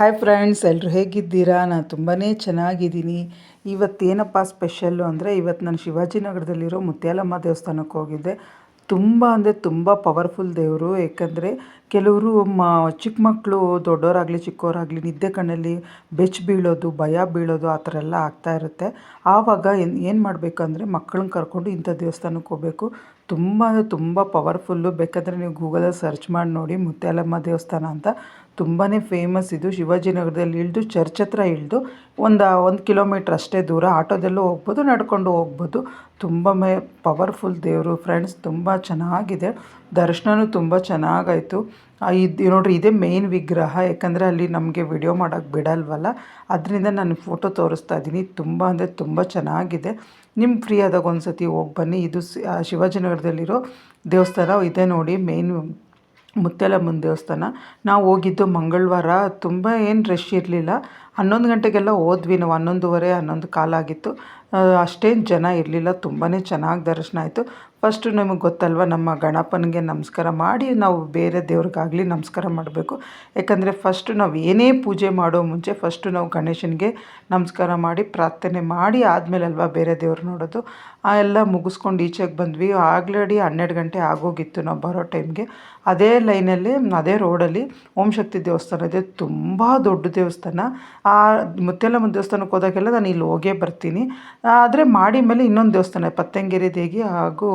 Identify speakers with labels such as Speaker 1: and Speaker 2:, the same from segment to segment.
Speaker 1: Hi friends ಎಲ್ಲರೂ ಹೇಗಿದ್ದೀರಾ? ನಾನು ತುಂಬಾ ಚೆನ್ನಾಗಿದ್ದೀನಿ. ಇವತ್ತೇನಪ್ಪ ಸ್ಪೆಷಲ್ಲು ಅಂದರೆ ಇವತ್ತು ನಾನು ಶಿವಾಜಿನಗರದಲ್ಲಿರೋ ಮುತ್ಯಾಲಮ್ಮ ದೇವಸ್ಥಾನಕ್ಕೆ ಹೋಗಿದ್ದೆ. ತುಂಬ ಅಂದರೆ ತುಂಬ ಪವರ್ಫುಲ್ ದೇವರು. ಏಕೆಂದರೆ ಕೆಲವರು ಮ, ಚಿಕ್ಕ ಮಕ್ಕಳು ದೊಡ್ಡವರಾಗಲಿ ಚಿಕ್ಕವರಾಗಲಿ ನಿದ್ದೆ ಕಣ್ಣಲ್ಲಿ ಬೆಚ್ಚ ಬೀಳೋದು, ಭಯ ಬೀಳೋದು ಆ ಥರ ಎಲ್ಲ ಆಗ್ತಾ ಇರುತ್ತೆ. ಆವಾಗ ಏನು ಏನು ಅಂದರೆ ಮಕ್ಕಳನ್ನ ಕರ್ಕೊಂಡು ಇಂಥ ದೇವಸ್ಥಾನಕ್ಕೆ ಹೋಗಬೇಕು. ತುಂಬ ಅಂದರೆ ತುಂಬ ಪವರ್ಫುಲ್ಲು ಬೇಕಾದರೆ ನೀವು ಗೂಗಲಲ್ಲಿ ಸರ್ಚ್ ಮಾಡಿ ನೋಡಿ, ಮುತ್ಯಾಲಮ್ಮ ದೇವಸ್ಥಾನ ಅಂತ. ತುಂಬಾ ಫೇಮಸ್ ಇದು. ಶಿವಾಜಿನಗರದಲ್ಲಿ ಇಳಿದು, ಚರ್ಚ್ ಹತ್ರ ಇಳಿದು, ಒಂದು ಒಂದು ಕಿಲೋಮೀಟ್ರ್ ಅಷ್ಟೇ ದೂರ, ಆಟೋದಲ್ಲೂ ಹೋಗ್ಬೋದು, ನಡ್ಕೊಂಡು ಹೋಗ್ಬೋದು. ತುಂಬ ಮೇ ಪವರ್ಫುಲ್ ದೇವರು ಫ್ರೆಂಡ್ಸ್ ತುಂಬ ಚೆನ್ನಾಗಿದೆ. ದರ್ಶನವೂ ತುಂಬ ಚೆನ್ನಾಗಾಯಿತು. ಇದು ನೋಡಿರಿ, ಇದೇ ಮೇಯ್ನ್ ವಿಗ್ರಹ, ಯಾಕಂದರೆ ಅಲ್ಲಿ ನಮಗೆ ವಿಡಿಯೋ ಮಾಡೋಕ್ಕೆ ಬಿಡಲ್ವಲ್ಲ. ಅದರಿಂದ ನಾನು ಫೋಟೋ ತೋರಿಸ್ತಾ ಇದ್ದೀನಿ ತುಂಬ ಅಂದರೆ ತುಂಬ ಚೆನ್ನಾಗಿದೆ. ನಿಮ್ಮ ಫ್ರೀ ಆದಾಗ ಒಂದು ಸತಿ ಹೋಗಿ ಬನ್ನಿ. ಇದು ಶಿವಾಜಿನಗರದಲ್ಲಿರೋ ದೇವಸ್ಥಾನ, ಇದೆ ನೋಡಿ ಮೇಯ್ನ್ ಮುತ್ಯಾಲಮ್ಮನ ದೇವಸ್ಥಾನ. ನಾವು ಹೋಗಿದ್ದು ಮಂಗಳವಾರ. ತುಂಬ ಏನು ರಶ್ ಇರಲಿಲ್ಲ. ಹನ್ನೊಂದು ಗಂಟೆಗೆಲ್ಲ ಹೋದ್ವಿ, ನಾವು ಹನ್ನೊಂದುವರೆ, ಹನ್ನೊಂದು ಕಾಲಾಗಿತ್ತು ಅಷ್ಟೇನು ಜನ ಇರಲಿಲ್ಲ ತುಂಬಾ ಚೆನ್ನಾಗಿ ದರ್ಶನ ಆಯಿತು. ಫಸ್ಟು ನಮಗೆ ಗೊತ್ತಲ್ವ, ನಮ್ಮ ಗಣಪನಿಗೆ ನಮಸ್ಕಾರ ಮಾಡಿ, ನಾವು ಬೇರೆ ದೇವ್ರಿಗಾಗಲಿ ನಮಸ್ಕಾರ ಮಾಡಬೇಕು. ಯಾಕಂದರೆ ಫಸ್ಟು ನಾವು ಏನೇ ಪೂಜೆ ಮಾಡೋ ಮುಂಚೆ ಫಸ್ಟು ನಾವು ಗಣೇಶನಿಗೆ ನಮಸ್ಕಾರ ಮಾಡಿ, ಪ್ರಾರ್ಥನೆ ಮಾಡಿ ಆದಮೇಲೆ ಅಲ್ವಾ ಬೇರೆ ದೇವ್ರು ನೋಡೋದು. ಆ ಎಲ್ಲ ಮುಗಿಸ್ಕೊಂಡು ಈಚೆಗೆ ಬಂದ್ವಿ. ಆಗ್ಲಡಿ ಹನ್ನೆರಡು ಗಂಟೆ ಆಗೋಗಿತ್ತು ನಾವು ಬರೋ ಟೈಮ್ಗೆ. ಅದೇ ಲೈನಲ್ಲಿ, ಅದೇ ರೋಡಲ್ಲಿ ಓಂ ಶಕ್ತಿ ದೇವಸ್ಥಾನ ಇದೆ, ತುಂಬ ದೊಡ್ಡ ದೇವಸ್ಥಾನ. ಆ ಮುತ್ಯಾಲಮ್ಮ ದೇವಸ್ಥಾನಕ್ಕೆ ಹೋದಾಗೆಲ್ಲ ನಾನು ಇಲ್ಲಿ ಹೋಗೇ ಬರ್ತೀನಿ. ಆದರೆ ಮಾಡಿ ಮೇಲೆ ಇನ್ನೊಂದು ದೇವಸ್ಥಾನ, ಪತ್ತಂಗೇರಿ ದೇಗಿ ಹಾಗೂ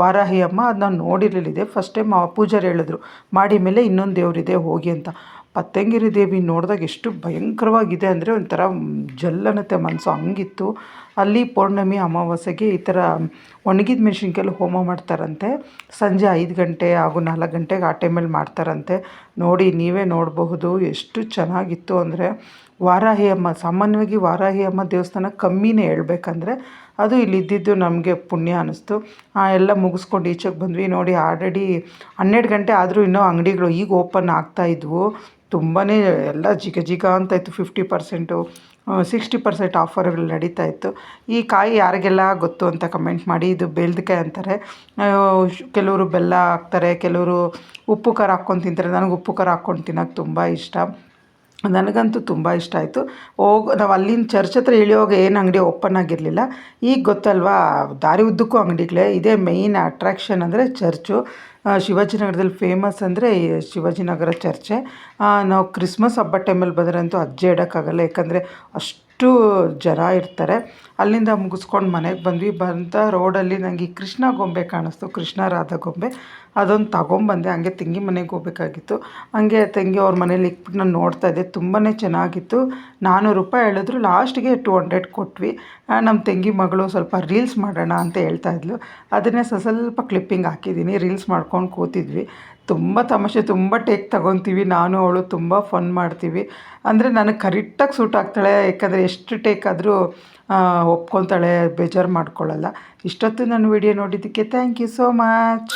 Speaker 1: ವಾರಾಹಿ ಅಮ್ಮ ಅದು ನಾನು ನೋಡಿರಲಿದೆ ಫಸ್ಟ್ ಟೈಮ್ ಪೂಜಾರಿ ಹೇಳಿದ್ರು, ಮಾಡಿ ಮೇಲೆ ಇನ್ನೊಂದು ದೇವರಿದೆ, ಹೋಗಿ ಅಂತ. ಪತ್ತಂಗಿರಿ ದೇವಿ ನೋಡಿದಾಗ ಎಷ್ಟು ಭಯಂಕರವಾಗಿದೆ ಅಂದರೆ ಒಂಥರ ಜಲ್ಲನತೆ ಮನಸ್ಸು. ಹಂಗಿತ್ತು. ಅಲ್ಲಿ ಪೌರ್ಣಮಿ, ಅಮಾವಾಸ್ಯೆಗೆ ಈ ಥರ ಒಣಗಿದ ಮೆಣಸಿನ್ಕಾಯಲ್ಲಿ ಹೋಮ ಮಾಡ್ತಾರಂತೆ. ಸಂಜೆ ಐದು ಗಂಟೆ ಹಾಗೂ ನಾಲ್ಕು ಗಂಟೆಗೆ ಆ ಟೈಮಲ್ಲಿ ಮಾಡ್ತಾರಂತೆ. ನೋಡಿ ನೀವೇ ನೋಡಬಹುದು ಎಷ್ಟು ಚೆನ್ನಾಗಿತ್ತು ಅಂದರೆ ವಾರಾಹಿ ಅಮ್ಮ, ಸಾಮಾನ್ಯವಾಗಿ ವಾರಾಹಿ ಅಮ್ಮ ದೇವಸ್ಥಾನ ಕಮ್ಮಿನೇ ಹೇಳ್ಬೇಕಂದ್ರೆ ಅದು ಇಲ್ಲಿ ಇದ್ದಿದ್ದು ನಮಗೆ ಪುಣ್ಯ ಅನ್ನಿಸ್ತು. ಎಲ್ಲ ಮುಗಿಸ್ಕೊಂಡು ಈಚೆಗೆ ಬಂದ್ವಿ. ನೋಡಿ, ಆಲ್ರೆಡಿ ಹನ್ನೆರಡು ಗಂಟೆ ಆದರೂ ಇನ್ನೂ ಅಂಗಡಿಗಳು ಈಗ ಓಪನ್ ಆಗ್ತಾಯಿದ್ವು ತುಂಬಾ ಎಲ್ಲ ಜಿಗ ಜಿಗ ಅಂತ ಇತ್ತು. ಫಿಫ್ಟಿ ಪರ್ಸೆಂಟು ಸಿಕ್ಸ್ಟಿ ಪರ್ಸೆಂಟ್ ಆಫರ್ಗಳು ನಡೀತಾ ಇತ್ತು. ಈ ಕಾಯಿ ಯಾರಿಗೆಲ್ಲ ಗೊತ್ತು ಅಂತ ಕಮೆಂಟ್ ಮಾಡಿ. ಇದು ಬೆಳ್ದಕಾಯಿ ಅಂತಾರೆ. ಕೆಲವರು ಬೆಲ್ಲ ಹಾಕ್ತಾರೆ, ಕೆಲವರು ಉಪ್ಪು ಖಾರ ಹಾಕ್ಕೊಂಡು ತಿಂತಾರೆ. ನನಗೆ ಉಪ್ಪು ಖಾರ ಹಾಕ್ಕೊಂಡು ತಿನ್ನೋಕ್ಕೆ ತುಂಬ ಇಷ್ಟ. ನನಗಂತೂ ತುಂಬ ಇಷ್ಟ ಆಯಿತು. ಹೋಗಿ, ನಾವು ಅಲ್ಲಿನ ಚರ್ಚ್ ಹತ್ರ ಇಳಿಯೋವಾಗ ಏನು ಅಂಗಡಿ ಓಪನ್ ಆಗಿರಲಿಲ್ಲ. ಈಗ ಗೊತ್ತಲ್ವಾ, ದಾರಿ ಉದ್ದಕ್ಕೂ ಅಂಗಡಿಗಳೇ, ಇದೇ ಮೇಯ್ನ್ ಅಟ್ರಾಕ್ಷನ್ ಅಂದರೆ ಚರ್ಚು ಶಿವಾಜಿನಗರದಲ್ಲಿ ಫೇಮಸ್ ಅಂದರೆ ಶಿವಾಜಿನಗರ ಚರ್ಚೆ ನಾವು ಕ್ರಿಸ್ಮಸ್ ಹಬ್ಬ ಟೈಮಲ್ಲಿ ಬಂದ್ರಂತೂ ಅಜ್ಜೆ ಇಡೋಕ್ಕಾಗಲ್ಲ, ಯಾಕಂದರೆ ಅಷ್ಟು ಜನ ಇರ್ತಾರೆ. ಅಲ್ಲಿಂದ ಮುಗಿಸ್ಕೊಂಡು ಮನೆಗೆ ಬಂದ್ವಿ. ಬಂತ ರೋಡಲ್ಲಿ ನನಗೆ ಕೃಷ್ಣ ಗೊಂಬೆ ಕಾಣಿಸ್ತು, ಕೃಷ್ಣ ರಾಧಾ ಗೊಂಬೆ. ಅದೊಂದು ತಗೊಂಬಂದೆ ಹಂಗೆ ತಂಗಿ ಮನೆಗೆ ಹೋಗ್ಬೇಕಾಗಿತ್ತು. ಹಂಗೆ ತಂಗಿ ಅವ್ರ ಮನೇಲಿ ಇಕ್ಬಿಟ್ಟು ನಾನು ನೋಡ್ತಾ ಇದ್ದೆ. ತುಂಬಾ ಚೆನ್ನಾಗಿತ್ತು. ನಾನ್ನೂರು ರೂಪಾಯಿ ಹೇಳಿದ್ರು ಲಾಸ್ಟಿಗೆ ಟು ಹಂಡ್ರೆಡ್ ಕೊಟ್ವಿ. ನಮ್ಮ ತಂಗಿ ಮಗಳು ಸ್ವಲ್ಪ ರೀಲ್ಸ್ ಮಾಡೋಣ ಅಂತ ಹೇಳ್ತಾ ಇದ್ಲು. ಅದನ್ನೇ ಸ್ವಲ್ಪ ಕ್ಲಿಪ್ಪಿಂಗ್ ಹಾಕಿದ್ದೀನಿ. ರೀಲ್ಸ್ ಮಾಡ್ಕೊಂಡು ಕೂತಿದ್ವಿ. ತುಂಬ ತಮಾಷೆ, ತುಂಬ ಟೇಕ್ ತಗೊತೀವಿ. ನಾನು, ಅವಳು ತುಂಬ ಫನ್ ಮಾಡ್ತೀವಿ. ಅಂದರೆ ನನಗೆ ಕರೆಕ್ಟಾಗಿ ಸೂಟ್ ಆಗ್ತಾಳೆ. ಯಾಕಂದರೆ ಎಷ್ಟು ಟೇಕ್ ಆದರೂ ಒಪ್ಕೊತಾಳೆ ಬೇಜಾರು ಮಾಡ್ಕೊಳ್ಳಲ್ಲ ಇಷ್ಟೊತ್ತು ನನ್ನ ವಿಡಿಯೋ ನೋಡಿದ್ದಕ್ಕೆ ಥ್ಯಾಂಕ್ ಯು ಸೋ ಮಚ್